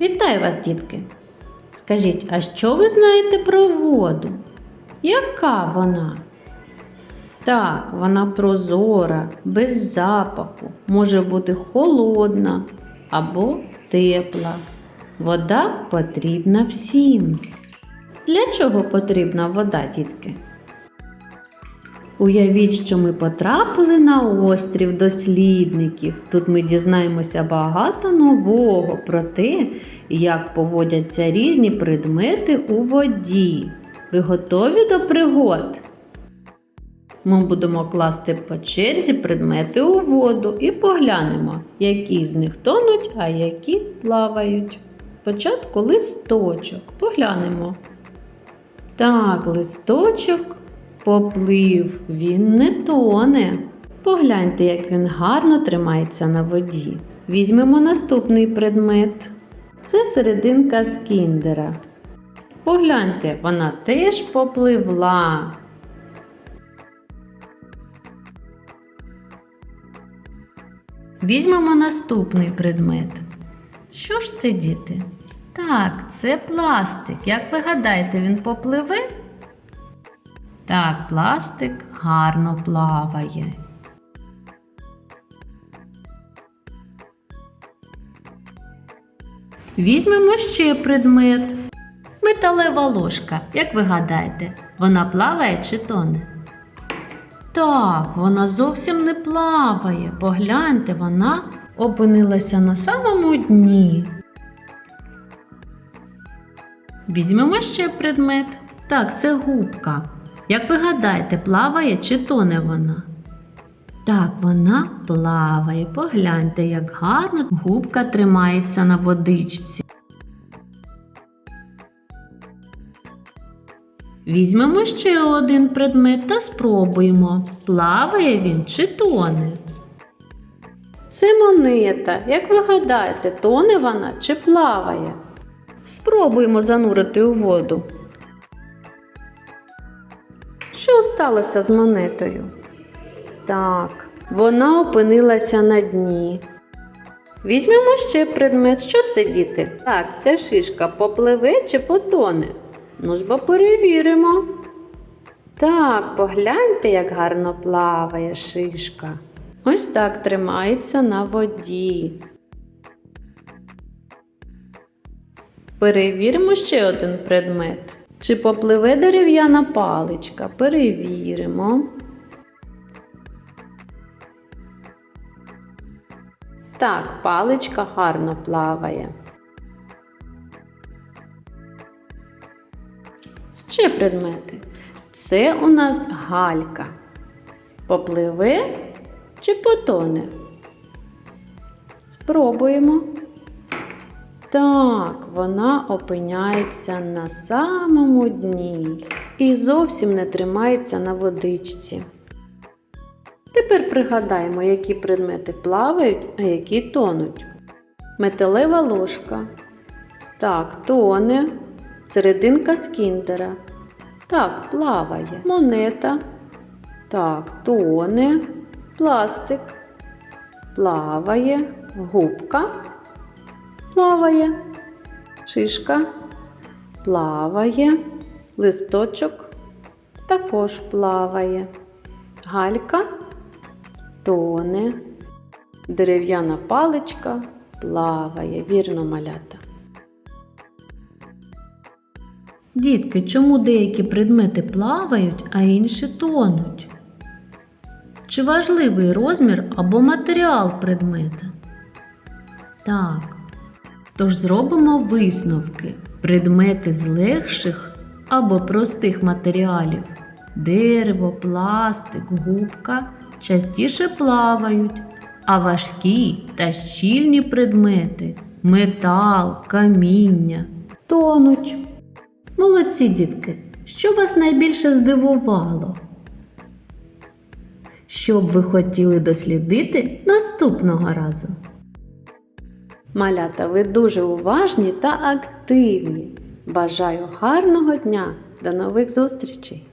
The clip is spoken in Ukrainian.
Вітаю вас, дітки! Скажіть, а що ви знаєте про воду? Яка вона? Так, вона прозора, без запаху, може бути холодна або тепла. Вода потрібна всім. Для чого потрібна вода, дітки? Уявіть, що ми потрапили на острів дослідників. Тут ми дізнаємося багато нового про те, як поводяться різні предмети у воді. Ви готові до пригод? Ми будемо класти по черзі предмети у воду і поглянемо, які з них тонуть, а які плавають. Спочатку листочок. Поглянемо. Так, листочок поплив, він не тоне. Погляньте, як він гарно тримається на воді. Візьмемо наступний предмет. Це серединка з кіндера. Погляньте, вона теж попливла. Візьмемо наступний предмет. Що ж це, діти? Так, це пластик. Як ви гадаєте, він попливе? Так, пластик гарно плаває. Візьмемо ще предмет. Металева ложка. Як ви гадаєте, вона плаває чи тоне? Так, вона зовсім не плаває. Погляньте, вона опинилася на самому дні. Візьмемо ще предмет. Так, це губка. Як ви гадаєте, плаває чи тоне вона? Так, вона плаває. Погляньте, як гарно губка тримається на водичці. Візьмемо ще один предмет та спробуємо, плаває він чи тоне. Це монета. Як ви гадаєте, тоне вона чи плаває? Спробуємо занурити у воду. Що сталося з монетою? Так, вона опинилася на дні. Візьмемо ще предмет. Що це, діти? Так, ця шишка попливе чи потоне? Ну ж бо перевіримо. Так, погляньте, як гарно плаває шишка. Ось так тримається на воді. Перевіримо ще один предмет. Чи попливе дерев'яна паличка? Перевіримо. Так, паличка гарно плаває. Ще предмети. Це у нас галька. Попливе чи потоне? Спробуємо. Так, вона опиняється на самому дні і зовсім не тримається на водичці. Тепер пригадаємо, які предмети плавають, а які тонуть. Металева ложка. Так, тоне. Серединка з кіндера. Так, плаває. Монета. Так, тоне. Пластик. Плаває. Губка. Плаває. Шишка. Плаває. Листочок. Також плаває. Галька. Тоне. Дерев'яна паличка плаває. Вірно малята. Дітки, чому деякі предмети плавають, а інші тонуть? Чи важливий розмір або матеріал предмета? Так. Тож зробимо висновки. Предмети з легших або простих матеріалів дерево, пластик, губка частіше плавають, а важкі та щільні предмети метал, каміння тонуть. Молодці, дітки, що вас найбільше здивувало? Що б ви хотіли дослідити наступного разу? Малята, ви дуже уважні та активні. Бажаю гарного дня! До нових зустрічей!